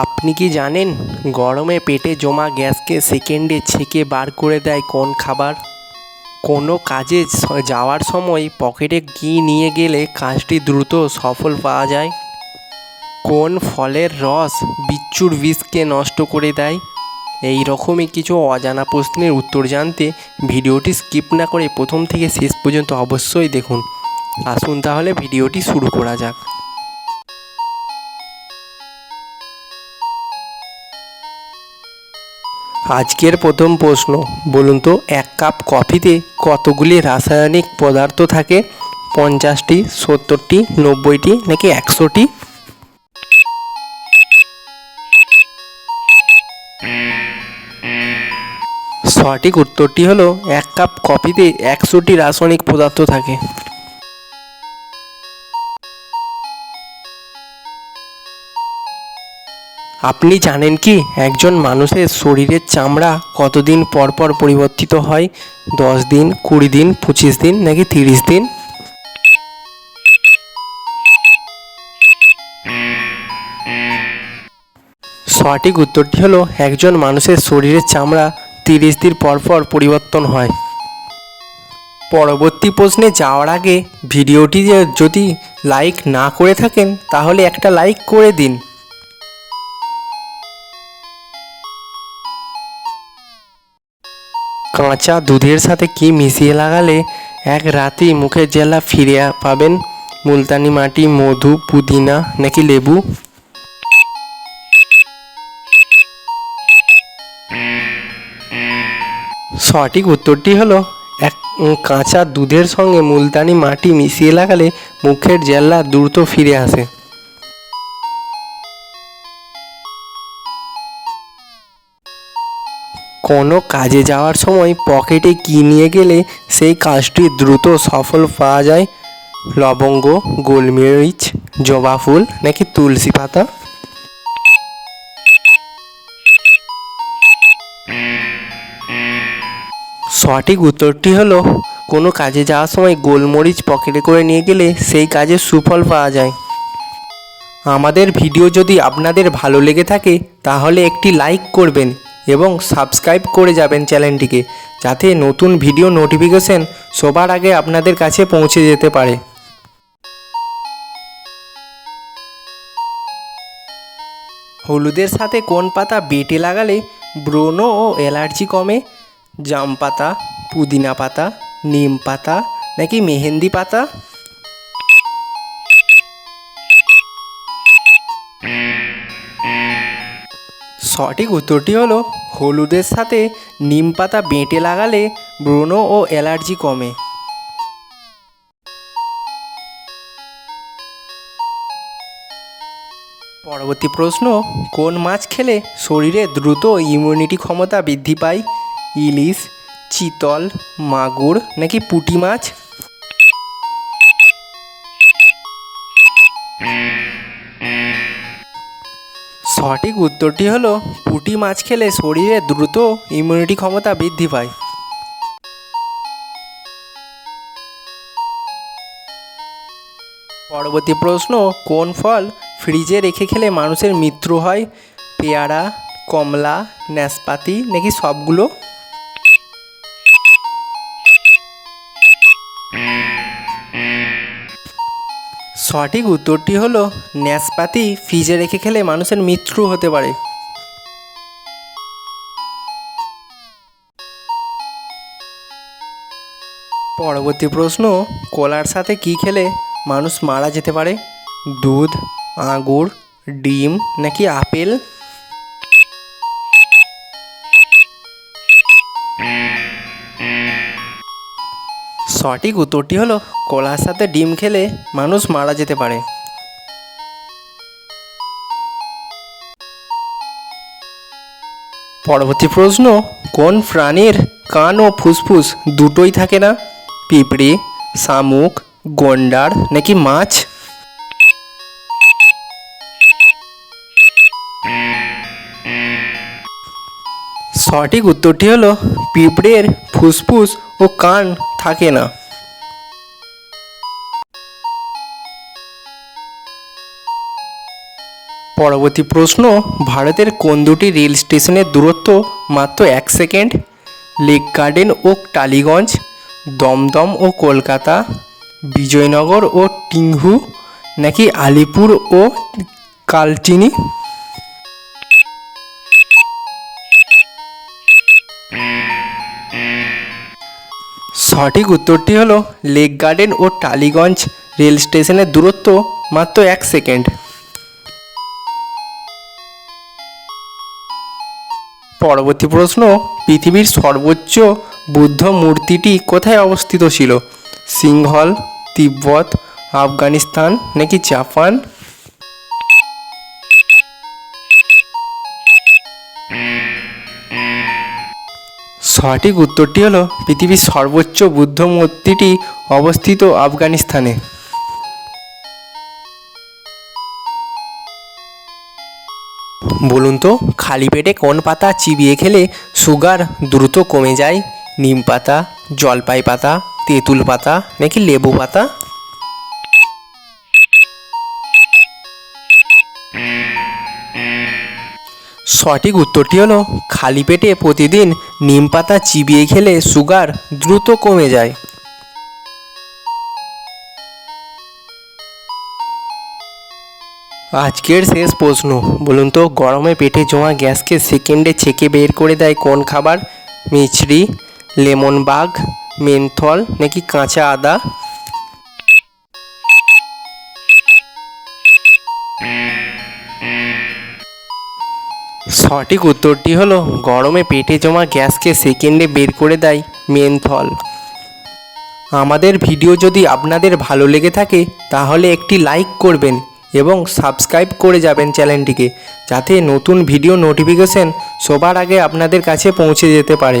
আপনি কি জানেন গরমে পেটে জমা গ্যাসকে সেকেন্ডে ছেঁকে বার করে দেয় কোন খাবার? কোনো কাজে যাওয়ার সময় পকেটে কী নিয়ে গেলে কাজটি দ্রুত সফল পাওয়া যায়। কোন ফলের রস বিচ্ছুর বিষকে নষ্ট করে দেয়? এই রকমই কিছু অজানা প্রশ্নের উত্তর জানতে ভিডিওটি স্কিপ না করে প্রথম থেকে শেষ পর্যন্ত অবশ্যই দেখুন। আসুন তাহলে ভিডিওটি শুরু করা যাক। আজকের প্রথম প্রশ্ন, বলুন তো, এক কাপ কফিতে কতগুলি রাসায়নিক পদার্থ থাকে? পঞ্চাশটি, সত্তরটি, নব্বইটি, নাকি একশোটি? সঠিক উত্তরটি হলো, এক কাপ কফিতে একশোটি রাসায়নিক পদার্থ থাকে। আপনি জানেন কি, একজন মানুষের শরীরের চামড়া কতদিন পর পর পরিবর্তিত হয়? দশ দিন, কুড়ি দিন, পঁচিশ দিন, নাকি তিরিশ দিন? সঠিক উত্তরটি হলো, একজন মানুষের শরীরের চামড়া তিরিশ দিন পর পর পরিবর্তন হয়। পরবর্তী প্রশ্নে যাওয়ার আগে ভিডিওটি যদি লাইক না করে থাকেন, তাহলে একটা লাইক করে দিন। কাঁচা দুধের সাথে কি মিশিয়ে লাগালে এক রাতেই মুখের জেলা ফিরে পাবেন? মুলতানি মাটি, মধু, পুদিনা, নাকি লেবু? সঠিক উত্তরটি হলো, এক কাঁচা দুধের সঙ্গে মুলতানি মাটি মিশিয়ে লাগালে মুখের জেল্লা দ্রুত ফিরে আসে। কোনো কাজে যাওয়ার সময় পকেটে কী নিয়ে গেলে সেই কাজটি দ্রুত সফল পাওয়া যায়? লবঙ্গ, গোলমরিচ, জবা ফুল নাকি তুলসী পাতা? সঠিক উত্তরটি হলো, কোনো কাজে যাওয়ার সময় গোলমরিচ পকেটে করে নিয়ে গেলে সেই কাজে সুফল পাওয়া যায়। আমাদের ভিডিও যদি আপনাদের ভালো লেগে থাকে, তাহলে একটি লাইক করবেন। এবং সাবস্ক্রাইব করে যাবেন চ্যানেলটিকে, যাতে নতুন ভিডিও নোটিফিকেশন সবার আগে আপনাদের কাছে পৌঁছে যেতে পারে। হলুদের সাথে কোন পাতা বেটে লাগালে ব্রণ ও অ্যালার্জি কমে? জাম পাতা, পুদিনা পাতা, নিম পাতা, নাকি মেহেন্দি পাতা? সঠিক উত্তরটি হলো হলুদের সাথে নিম পাতা বেঁটে লাগালে ব্রণ ও অ্যালার্জি কমে। পরবর্তী প্রশ্ন, কোন মাছ খেলে শরীরে দ্রুত ইমিউনিটি ক্ষমতা বৃদ্ধি পায়? ইলিশ, চিতল, মাগুর নাকি পুঁটি মাছ? সঠিক উত্তরটি হলো পুঁটি মাছ খেলে শরীরে দ্রুত ইমিউনিটি ক্ষমতা বৃদ্ধি পায়। পরবর্তী প্রশ্ন, কোন ফল ফ্রিজে রেখে খেলে মানুষের মৃত্যু হয়? পেয়ারা, কমলা নাশপাতি নাকি সবগুলো? সঠিক উত্তরটি হলো, ন্যাসপাতি ফ্রিজে রেখে খেলে মানুষের মৃত্যু হতে পারে। পরবর্তী প্রশ্ন, কলার সাথে কি খেলে মানুষ মারা যেতে পারে? দুধ আঙুর ডিম নাকি আপেল? সঠিক উত্তরটি হলো কলার সাথে ডিম খেলে মানুষ মারা যেতে পারে। পরবর্তী প্রশ্ন, কোন প্রাণীর কান ও ফুসফুস দুটোই থাকে না? পিঁপড়ে, শামুক, গন্ডার নাকি মাছ? সঠিক উত্তরটি হলো পিঁপড়ের ফুসফুস ও কান থাকে না। পরবর্তী প্রশ্ন, ভারতের কোন দুটি রেল স্টেশনের দূরত্ব মাত্র এক সেকেন্ড? লেক গার্ডেন ও টালিগঞ্জ, দমদম ও কলকাতা, বিজয়নগর ও টিংহু, নাকি আলিপুর ও কালচিনি? সঠিক উত্তরটি হলো লেক গার্ডেন ও টালিগঞ্জ রেল স্টেশনের দূরত্ব মাত্র এক সেকেন্ড। পরবর্তী প্রশ্ন, পৃথিবীর সর্বোচ্চ বুদ্ধ মূর্তিটি কোথায় অবস্থিত ছিল? সিংহল, তিব্বত, আফগানিস্তান নাকি জাপান? সঠিক উত্তরটি হলো পৃথিবীর সর্বোচ্চ বুদ্ধ মূর্তিটি অবস্থিত আফগানিস্তানে। বলুন তো, খালি পেটে কোন পাতা চিবিয়ে খেলে সুগার দ্রুত কমে যায়? নিম পাতা, জলপাই পাতা, তেঁতুল পাতা, নাকি লেবু পাতা? সঠিক উত্তরটি হলো, খালি পেটে প্রতিদিন নিম পাতা চিবিয়ে খেলে সুগার দ্রুত কমে যায়। আজকের শেষ প্রশ্ন, বলুন তো, গরমে পেটে জমা গ্যাসকে সেকেন্ডে ছেঁকে বের করে দেয় কোন খাবার? মিছরি, লেমন বাগ মেনথল, নাকি কাঁচা আদা? সঠিক উত্তরটি হলো, গরমে পেটে জমা গ্যাসকে সেকেন্ডে বের করে দেয় মেনথল। আমাদের ভিডিও যদি আপনাদের ভালো লেগে থাকে, তাহলে একটি লাইক করবেন এবং সাবস্ক্রাইব করে যাবেন চ্যানেলটিকে, যাতে নতুন ভিডিও নোটিফিকেশন সবার আগে আপনাদের কাছে পৌঁছে যেতে পারে।